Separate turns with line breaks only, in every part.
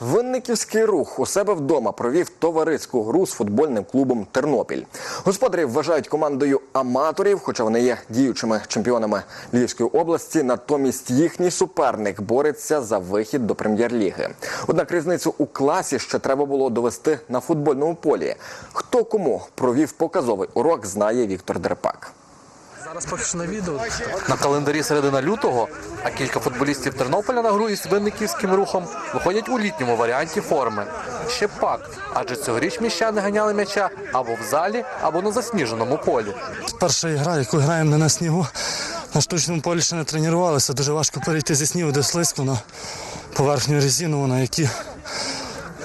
Винниківський рух у себе вдома провів товариську гру з футбольним клубом Тернопіль. Господарів вважають командою аматорів, хоча вони є діючими чемпіонами Львівської області. Натомість їхній суперник бореться за вихід до прем'єр-ліги. Однак різницю у класі ще треба було довести на футбольному полі. Хто кому провів показовий урок, знає Віктор Дерпак.
Зараз поки що на відео. На календарі середина лютого, а кілька футболістів Тернополя на гру із винниківським рухом виходять у літньому варіанті форми. Ще пак, адже цьогоріч міщани ганяли м'яча або в залі, або на засніженому полі.
Перша гра, яку граємо не на снігу. На штучному полі ще не тренувалися. Дуже важко перейти зі снігу до слизьку на поверхню резинову, на які,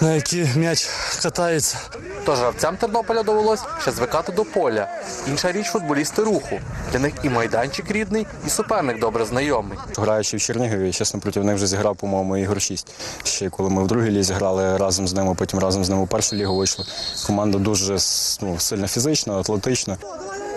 на які м'яч катається.
Тож гравцям Тернополя довелось ще звикати до поля. Інша річ футболісти руху. Для них і майданчик рідний, і суперник добре знайомий.
Граючи в Чернігові, чесно, проти них вже зіграв, по-моєму, ігор 6. Ще коли ми в другій лізі грали разом з ними, потім разом з ними в першу лігу вийшли. Команда дуже ну, сильно фізична, атлетична.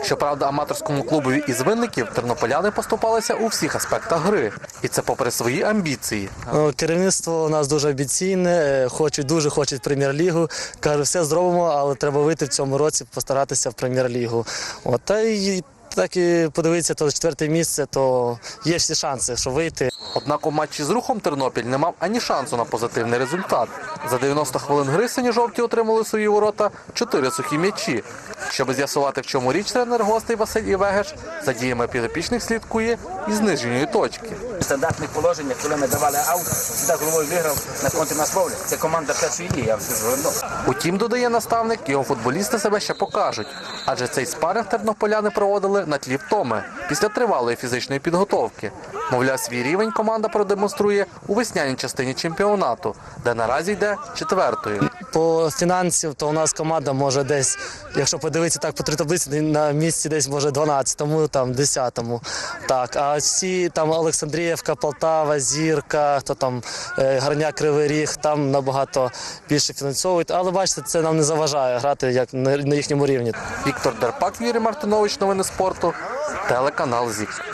Щоправда, аматорському клубові із винників тернополяни поступалися у всіх аспектах гри, і це попри свої амбіції.
Ну, Керівництво у нас дуже амбіційне, е, хочуть, дуже хочуть прем'єр-лігу. Каже, все зробимо, але треба вийти в цьому році, постаратися в прем'єр-лігу. От, та й так і подивитися, то четверте місце, то є всі шанси, що вийти.
Однак у матчі з рухом Тернопіль не мав ані шансу на позитивний результат. За 90 хвилин гри сині-жовті отримали свої ворота чотири сухі м'ячі. Щоб з'ясувати, в чому річ тренер гостей Василь Івегеш, за діями підопічних слідкує із нижньої точки.
В стандартних положеннях, коли ми давали аут, завжди головою виграв на конти нас ловлять. Це команда першої ліги, я скажу одно.
Утім, додає наставник, його футболісти себе ще покажуть. Адже цей спаринг тернополяни проводили на тлі втоми після тривалої фізичної підготовки. Мовляв, свій рівень команда продемонструє у весняній частині чемпіонату, де наразі йде четвертою.
По фінансів, то у нас команда може десь, якщо подивитися так по три таблиці, на місці десь може 12-му, там 10-му. Так, а всі там Олександріївка, Полтава, Зірка, хто там е, Гарня Кривий Ріг, там набагато більше фінансовують. Але бачите, це нам не заважає грати як на на їхньому рівні.
Віктор Дерпак, Юрій Мартинович, новини спорту, телеканал ЗІК.